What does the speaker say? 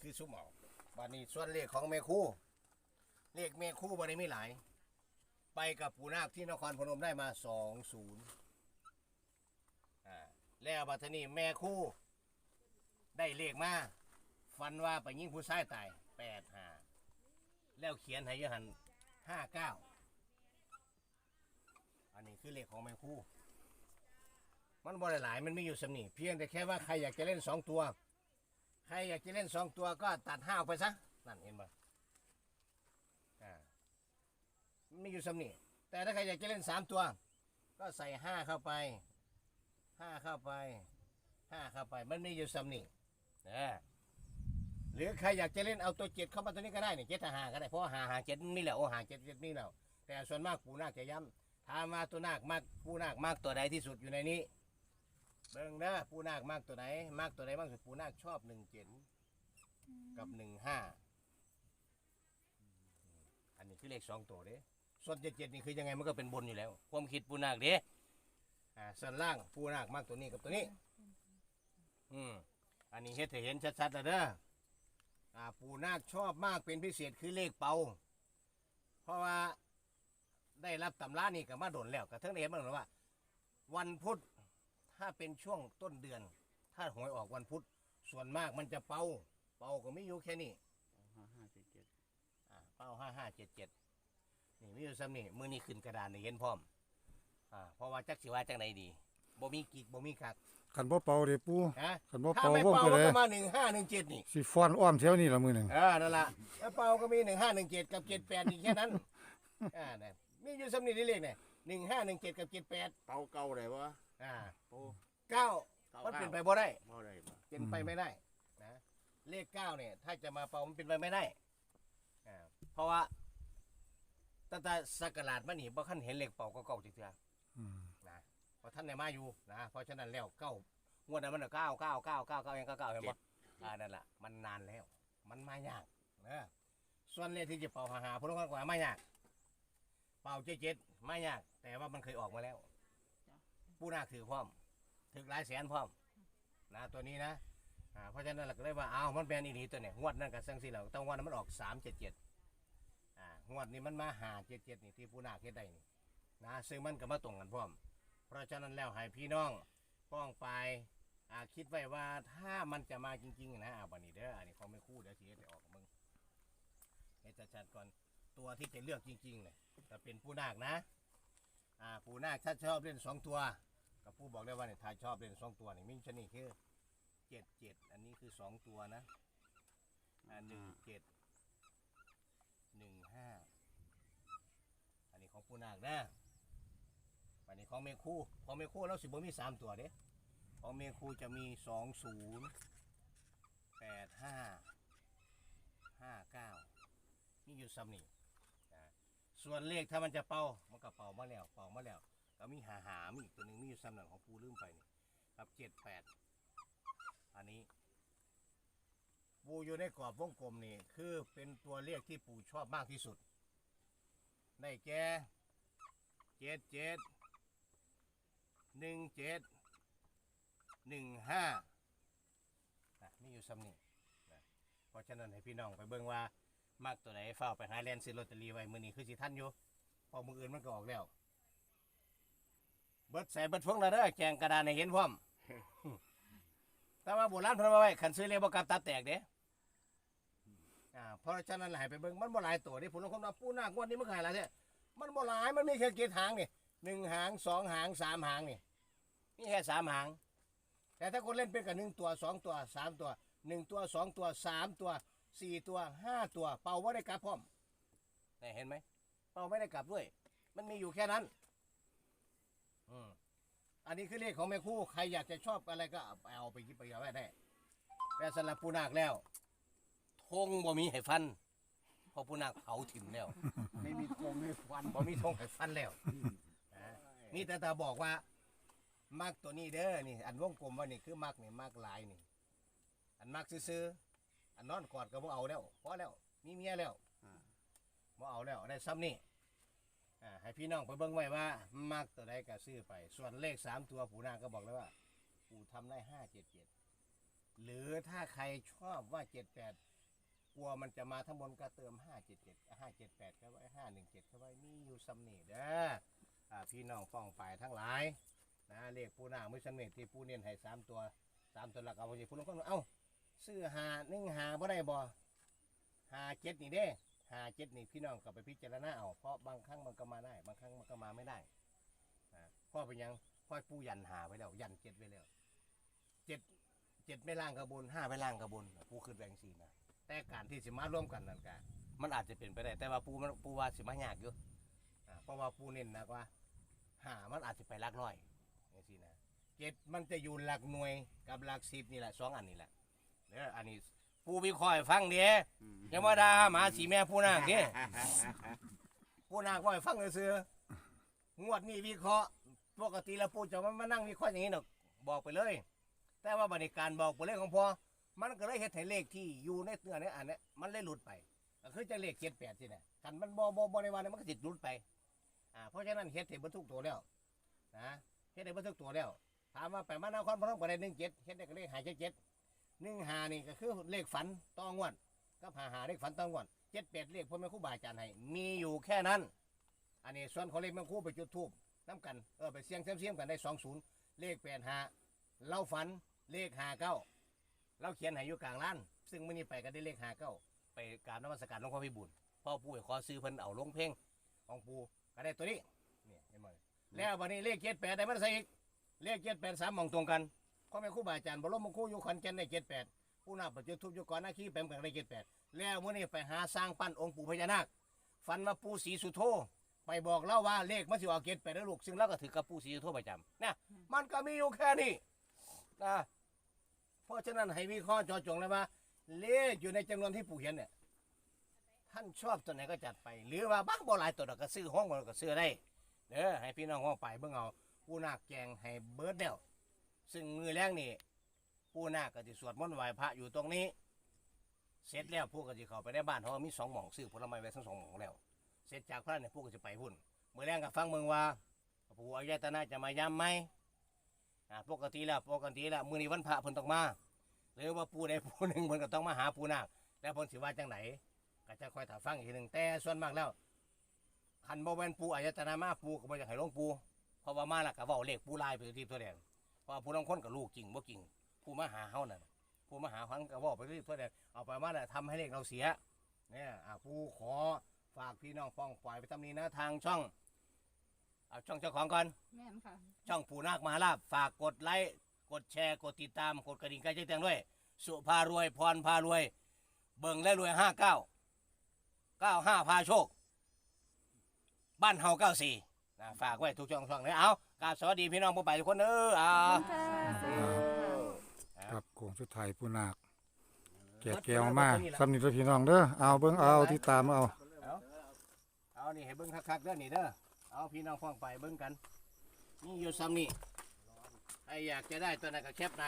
คือซุ้มเอาบัดนี้ส่วนเลขของแม่คู่ เลขแม่คู่บ่ได้มีหลาย ไปกับปู่นาคที่นครพนมได้มาสองศูนย์อ่าแล้วบัดนี้แม่คู่ ได้เลขมาฟันว่าไปยิงผู้ชายตายแปดห้าแล้วเขียนให้ยหันห้าเก้าอันนี้คือเลขของแม่คู่ มันบ่หลายมันไมีอยู่สำนีเพียงแต่แค่ว่าใครอยากจะเล่นสองตัว ใครอยากจะเล่นสองตัวก็ตัดห้าออกไปซะนั่นเห็นปะอ่ามีอยู่สำนีแต่ถ้าใครอยากจะเล่นสามตัว ก็ใส่ห้าเข้าไปห้าเข้าไปห้าเข้าไป มันมีอยู่สำนีนะหรือใครอยากจะเล่นเอาตัวเจ็ดเข้ามาตัวนี้ก็ได้เนี่ยเจ็ดหาก็ได้เพราะว่าหาหาเจ็ดนี่แหละโอหาเจ็ดเจ็ดนี่แหละแต่ส่วนมากปูนาคจะย้ำถามมาตัวนาคมากปูนาคมากตัวใดที่สุดอยู่ในนี้ เบิ่งนะปูนาคมากตัวไหนมากตัวไหนบ้างสุดปูนาคชอบหนึ่งเจ็ดกับหนึ่งห้าอันนี้คือเลขสองตัวเด้ส่วนเจ็ดเจ็ดนี่คือยังไงมันก็เป็นบนอยู่แล้ว ความคิดปูนาคเด้อ่าส่วนล่างปูนาคมากตัวนี้กับตัวนี้ อืมอันนี้เฮ็ดให้เห็นชัดๆแล้วเด้ออ่าปูนาคชอบมากเป็นพิเศษคือเลขเป่าเพราะว่าได้รับตำรานี่กับมาโดนแล้วกับทั้งเห็นมาแล้วว่า วันพุธ ถ้าเป็นช่วงต้นเดือน ถ้าหวยออกวันพุธส่วนมากมันจะเป่า เป่าก็ไม่อยู่แค่นี้ห้าห้าเจ็ดเจ็ดอ่าเป่าห้าห้าเจ็ดเจ็ดนี่ไม่อยู่ซ้ำนี่มือนี้ขึ้นกระดานนี่เห็นพร้อมอ่าเพราะว่าจักสิว่าจังไหนดีบ่มีกิกบ่มีกักขันบ่เป่าเด้ปูฮะขันบ่ถ้าเป่าไม่วงเป่าก็มันเลยก็มาหนึ่งห้าหนึ่งเจ็ดนี่สิฟ้อนอ้อมแถวนี้ละมื้อหนึงเออนั่นละแล้วเป่าก็มีหนึ่งห้าหนึ่งเจ็ดกับเจ็ดแปดนี่แค่นั้นอ่าเนี่ยมีอยู่ซ้ำนี่ได้เลขเนี่ยหนึ่งห้าหนึ่งเจ็ดกับเจ็ดแปดเป่าเก่าได้ปะ อ่าโอ้เก้าเก้ามันเป็นไปก้าบ่ได้เป่าได้ปะเป็นไปไม่ได้นะเลขเก้าเนี่ย ถ้าจะมาเป่ามันเป็นไปไม่ได้อ่าเพราะว่าตั้งแต่สักการาดมานี่บ่คันเห็นเลขเป่าก็เก่าจริงอืมๆนะเพราะท่านในมาอยู่นะเพราะฉะนั้นแล้วเก้างวดนั้นมันเก้าเก้าเก้าเก้าเก้ายังเก้าเก้าเห็นบ่อ่านั่นแหละมันนานแล้ว มันมายากนะส่วนเลขที่จะเป่าหาหาพลกว่าไม่ยาก เป่าเจ็ดเจ็ดไม่ยาก แต่ว่ามันเคยออกมาแล้ว ผู้นาคถือพร้อมถือหลายแสนพร้อมนะตัวนี้นะอ่าเพราะฉะนั้นเราก็เลยว่าเอามันเป็นอีนีตัวเนี่ยงวดนั่นกับสังสีเราต้องงวดนั้นมันออกสามเจ็ดเจ็ดอ่างวดนี้มันมาหาเจ็ดเจ็ดนี่ที่ผู้นาคเฮ็ดได้นี่นะซึ่งมันก็มาตรงกันพร้อม เพราะฉะนั้นแล้วให้พี่น้องป้องไปอ่าคิดไว้ว่าถ้ามันจะมาจริงๆนะอ่าบันนี้เด้ออันนี้เขาไม่คู่เดี๋ยวทีเฮ็ดให้ออกกับมึงเฮ็ดชัดๆก่อนตัวที่จะเลือกจริงๆเนี่ยจะเป็นผู้นาคนะอ่าผู้นาคถ้าชอบเล่นสองตัว กับผู้บอกได้ว่าเนี่ยถ้าชอบเล่นสองตัวนี่มิ่งชนี่คือเจ็ดเจ็ดอันนี้คือสองตัวนะอ่าหนึ่งเจ็ดหนึ่งห้าอันนี้ของปูนาคนะอันนี้ของเมคูของเมคู่แล้วสิบ่มีสามตัวเด้ของเมคูจะมีสองศูนย์แปดห้าห้าเก้านี่อยู่ซ้ำนี่นะส่วนเลขถ้ามันจะเป่ามันก็เป่ามาแล้วเป่ามาแล้ว ก็มีหาหามอีกตัวหนึ่งมีอยู่ซ้ำหนังของปูลืมไปนี่ครับเจ็ดแปดอันนี้ ปูอยู่ในกรอบวงกลมนี่คือเป็นตัวเลขที่ปู่ชอบมากที่สุดได้แก่เจ็ดเจ็ดหนึ่งเจ็ดหนึ่งห้านะมีอยู่ซ้ำนี่นะเพราะฉะนั้นให้พี่น้องไปเบิ่งว่ามากตัวไหนเฝ้าไปหาแลนซื้อลอตเตอรี่ไว้ มือนี้คือสิท่านอยู่ พอมืออื่นมันก็ออกแล้ว เบิดใส่เบิดพงแล้วเด้อแจงกระดานให้เห็นพร้อม แต่ว่าโบราณเพิ่นว่าไว้ขันซื้อเรียกว่กลับตาแตกเด้อ่าเพราะฉะนั้นหลายไปเบิ่งมันบ่หลายตัวนี่ผมลองคำนวณปูนากงวดนี้มันขายหลายแท้มันบ่หลายมันมีแค่เกียหางนี่หนึ่งหางสองหางสามหางนี่นี่แค่สามหาง แต่ถ้าคนเล่นเป็นกับหนึ่งตัวสองตัวสามตัวหนึ่งตัวสองตัวสามตัวสี่ตัวห้าตัว เป่าว่าได้กลับพร้อมนี่เห็นไหมเป่าไม่ได้กลับด้วย มันมีอยู่แค่นั้น อืมอันนี้คือเลขของแม่ครู่ใครอยากจะชอบอะไรก็เอาเอาไปคิดไปเอาไว้ได้แต่สำหรับปูนาคแล้วธงบ่มีให้ฟันเพราะปูนาคเผาถิ่มแล้ว ไม่มีธงไม่ฟัน บ่มีธงให้ฟันแล้วนะนี่แต่ตาบอกว่ามักตัวนี้เด้อนี่ อันวงกลมว่านี่คือมักนี่มักหลายนี่ อันมักซื้อๆอันนอนกอดก็บ่เอาแล้วพอแล้วมีเมียแล้วอ่า บ่เอาแล้วได้ซ้ำนี่ อ่าให้พี่น้องไปเบิ่งไว้ว่า มักตัวใดก็ซื้อไป ส่วนเลขสามตัวปู่นาคก็บอกแล้วว่าปู่ทำได้ห้าเจ็ดเจ็ดหรือถ้าใครชอบว่าเจ็ดแปดกลัวมันจะมาทั้งบนก็เติมห้าเจ็ดเจ็ดห้าเจ็ดแปดเข้าไว้ห้าหนึ่งเจ็ดเข้าไว้มีอยู่สำเนีเด้ออ่าพี่น้องฟ้องฝ่ายทั้งหลายนะเลขปูหน้ามือสำเนีที่ปูเน้นให้สามตัวสามตัวหลักเอาไปสิคุณลุงก็เอ้าซื้อหาหนึ่งหาบ่ได้บ่หาเจ็ดนี่เด้ หาเจ็ดนี่พี่น้องกลับไปพิจารณาเอาเพราะบางครั้งมันก็มาได้ บางครั้งมันก็มาไม่ได้พ่อเป็นยังพ่อปูยันหาไว้แล้ว ยันเจ็ดไว้แล้วเจ็ดเจ็ดไม่ล่างกระบนห้าไม่ล่างกระบนปูขึ้นแรงสี่นะแต่การที่สิมาร่วมกันนั่นกะมันอาจจะเป็นไปได้ แต่ว่าปูมันปูว่าสิมายากอยู่อ่าเพราะว่าปูเน้นนะว่าหามันอาจจะไปหลักร้อยอย่างสี่นะเจ็ดมันจะอยู่หลักหน่วยกับหลักสิบนี่แหละสองอันนี่แหละเด้ออันนี้ ปูวิเคราะห์ให้ฟังเด้อยังมาด่าหมาสีแม่ผู้นางเนี่ยผู้นางก็ให้ฟังซื่อๆงวดนี้วิเคราะห์ปกติแล้วปู่จะมานั่งวิเคราะห์อย่างนี้หรอกบอกไปเลย แต่ว่าบริการบอกไปเลยของพอมันก็เลยเฮ็ดให้เลขที่อยู่ในเนื้อในอันเนี้ยมันเลยหลุดไปก็คือจะเลขเจ็ดแปดสิเนี่ยกันมันบ่บ่บ่ในวันนี้มันก็ติดหลุดไปอ่าเพราะฉะนั้นเฮ็ดให้เบรรทุกตัวแล้วนะเฮ็ดให้เบรรทุกตัวแล้วถามว่าไปมานครพนมก็ได้หนึ่งเจ็ดเฮ็ดได้ก็เลขหายเจ็ดเจ็ด หนึ่งหานี่ก็คือเลขฝันต้องวดก็หาหาเลขฝันต้องก่อนเจ็ดแปดเลขพ่อแม่ครูบาอาจารย์ให้ มีอยู่แค่นั้น อันนี้ส่วนของเลขแม่ครูไปจุดทูบน้ำกันเออไปเสี่ยงเสี่ยงเสียงกันได้สองศูนย์เลขแปดหาเล่าฝันเลขหาเก้าเราเขียนให้อยู่กลางร้าน ซึ่งมื่อนี้ไปก็ได้เลขหาเก้าไปกรารนมัสการหลวงพ่อพิบูลพ่อปู่ขอซื้อเพิ่นเอาลงเพลงของปู่ก็ได้ตัวนี้เนี่ยเห็นไหมแล้ววันนี้เลขเจ็ดแปดได้มาใส่อีกเลขเจ็ดแปดสามมองตรงกัน พ่อแม่ครูบาอาจารย์บรมครูอยู่ขอนแก่นได้เจ็ดแปดผู้นับปัจจุทุบอยู่ก่อนหน้าขี้เป็นกันได้เจ็ดแปดแล้วมื่อนี้ไปหาสร้างปั้นองค์ปู่พญานาคฟันมาปู่ศรีสุโธไปบอกเล่าว่าเลขมันสิออกเจ็ดแปดแล้วลูกซึ่งเราก็ถือกับปู่ศรีสุโธประจำเนี่ยมันก็มีอยู่แค่นี้นะเพราะฉะนั้นให้วิเคราะห์เจอจงเลยว่า เลขอยู่ในจำนวนที่ปู่เห็นเนี่ยท่านชอบตัวไหนก็จัดไป หรือว่าบ้างบ่หลายตัวเราก็ซื้อห้องเราก็ซื้อได้เด้อให้พี่น้องห้องไปเบิ่งเอาผู้นาคแกงให้เบิร์ดเดียว ซึ่งมือแรงนี่ผู้นาคก็จะสวดมนต์ไหว้พระอยู่ตรงนี้ เสร็จแล้วพวกก็จะเข้าไปในบ้านเพราะว่ามีสองหม่องซื้อผลไม้ไว้ทั้งสองหม่องแล้ว เสร็จจากพระเนี่ยพวกก็จะไปหุ่นมือแรงกับฟังเมืองว่าผู้อายตนะจะมาย้ำไหมอ่าปกติแล้วปกติแล้วมือนี้วันพระเพิ่นต้องมาหรือว่าผู้ใดผู้หนึ่งเพิ่นก็ต้องมาหาผู้นาคแล้วเพิ่นสิว่าจังไหนก็จะคอยถามฟังอีกทีหนึ่งแต่ส่วนมากแล้วคันบ่แม่นผู้อายตนะมาผู้ก็บ่อยากให้หลวงปูเพราะว่ามาแล้วก็เว้าเลขผู้ลายไปที่ตัวแดงเพราะ ว่าผู้ลางคนก็ลูกจริงบ่จริง ผู้มาหาเฮานั่นน่ะผู้มาหาฟังก็บอกไปเรื่อยเพื่อแต่เอาไปมาน่ะทำให้เลขเราเสียเนี่ยอ่าผู้ขอฝากพี่น้องป้องปล่อยไปทำนี้นะทางช่องเอาช่องเจ้าของก่อนแม่นค่ะ ช่องปู่นาคมหาลาภฝากกดไลค์กดแชร์กดติดตามกดกระดิ่งใกล้แจ้งด้วย สุภารวยพรพารวย เบิ่งและรวยห้าเก้าเก้าห้าพาโชค บ้านเฮาเก้าสี่ นะฝากไว้ทุกช่องช่องเลยเอากราบสวัสดีพี่น้องผู้ไปทุกคนเด้ออ่าครับโค้งสุดท้ายผู้นาคแกะแก้วมาสำนิทพี่น้องเด้อเอาเบิ่งเอาที่ตามเอาเอาเอานี่ให้เบิ้งคักๆเด้อนี่เด้อเอาพี่น้องฟ้องไปเบิ้งกันนี่อยู่ซ้ำนี่ใครอยากจะได้ตัวนั้นก็แคปหน้า